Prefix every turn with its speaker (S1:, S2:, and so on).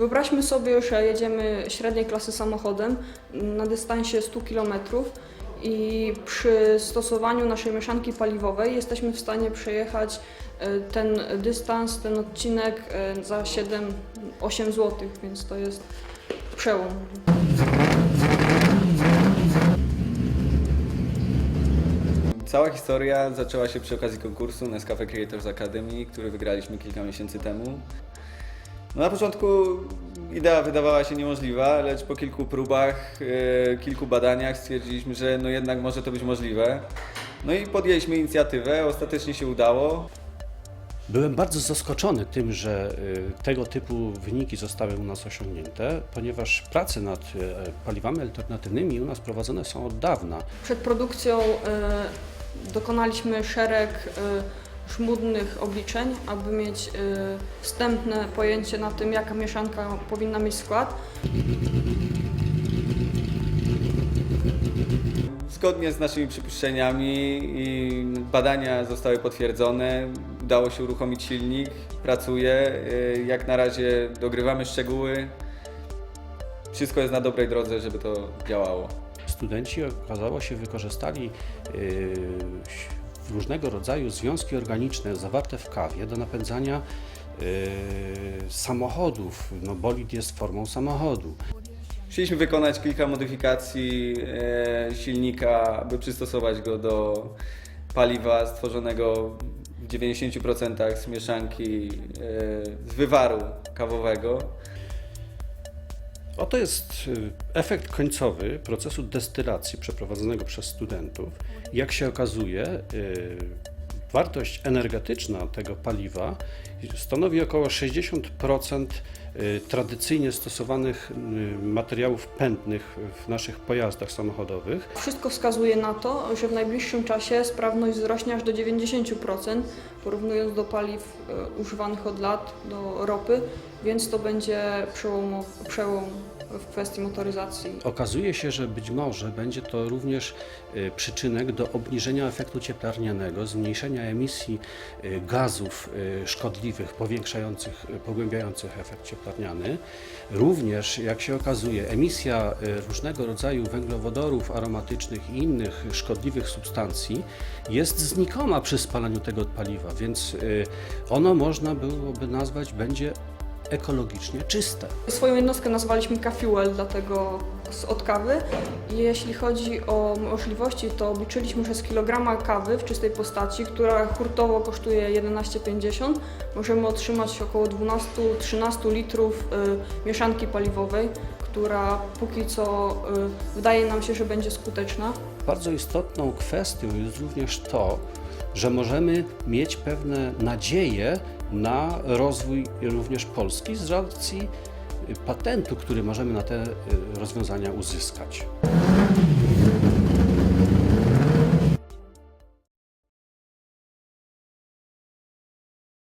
S1: Wyobraźmy sobie, że jedziemy średniej klasy samochodem na dystansie 100 km i przy stosowaniu naszej mieszanki paliwowej jesteśmy w stanie przejechać e, ten dystans, ten odcinek e, za 7-8 zł, więc to jest przełom.
S2: Cała historia zaczęła się przy okazji konkursu Nescafe Creators Academy, który wygraliśmy kilka miesięcy temu. No na początku idea wydawała się niemożliwa, lecz po kilku próbach, e, kilku badaniach stwierdziliśmy, że no jednak może to być możliwe. No i podjęliśmy inicjatywę, ostatecznie się udało.
S3: Byłem bardzo zaskoczony tym, że y, tego typu wyniki zostały u nas osiągnięte, ponieważ prace nad y, paliwami alternatywnymi u nas prowadzone są od dawna.
S1: Przed produkcją e, dokonaliśmy szereg e, żmudnych obliczeń, aby mieć e, wstępne pojęcie na tym, jaka mieszanka powinna mieć skład.
S2: Zgodnie z naszymi przypuszczeniami i badania zostały potwierdzone, udało się uruchomić silnik, pracuje. E, Jak na razie dogrywamy szczegóły. Wszystko jest na dobrej drodze, żeby to działało.
S3: Studenci okazało się wykorzystali y, różnego rodzaju związki organiczne zawarte w kawie do napędzania y, samochodów. No, bolid jest formą samochodu.
S2: Chcieliśmy wykonać kilka modyfikacji e, silnika, aby przystosować go do paliwa stworzonego w 90% z mieszanki e, z wywaru kawowego.
S3: Oto jest y, efekt końcowy procesu destylacji przeprowadzonego przez studentów. Jak się okazuje, y, wartość energetyczna tego paliwa stanowi około 60% y, tradycyjnie stosowanych y, materiałów pędnych w naszych pojazdach samochodowych.
S1: Wszystko wskazuje na to, że w najbliższym czasie sprawność wzrośnie aż do 90%, porównując do paliw e, używanych od lat, do ropy, więc to będzie przełom, przełom w kwestii motoryzacji.
S3: Okazuje się, że być może będzie to również y, przyczynek do obniżenia efektu cieplarnianego, zmniejszenia emisji y, gazów y, szkodliwych, powiększających, pogłębiających efekt cieplarniany. Również, jak się okazuje, emisja różnego rodzaju węglowodorów aromatycznych i innych szkodliwych substancji jest znikoma przy spalaniu tego paliwa, więc ono można byłoby nazwać będzie ekologicznie czyste.
S1: Swoją jednostkę nazwaliśmy K-Fuel, dlatego od kawy. Jeśli chodzi o możliwości, to obliczyliśmy, że z kilograma kawy w czystej postaci, która hurtowo kosztuje 11,50, możemy otrzymać około 12-13 litrów y, mieszanki paliwowej, która póki co y, wydaje nam się, że będzie skuteczna.
S3: Bardzo istotną kwestią jest również to, że możemy mieć pewne nadzieje na rozwój również Polski z racji patentu, który możemy na te y, rozwiązania uzyskać.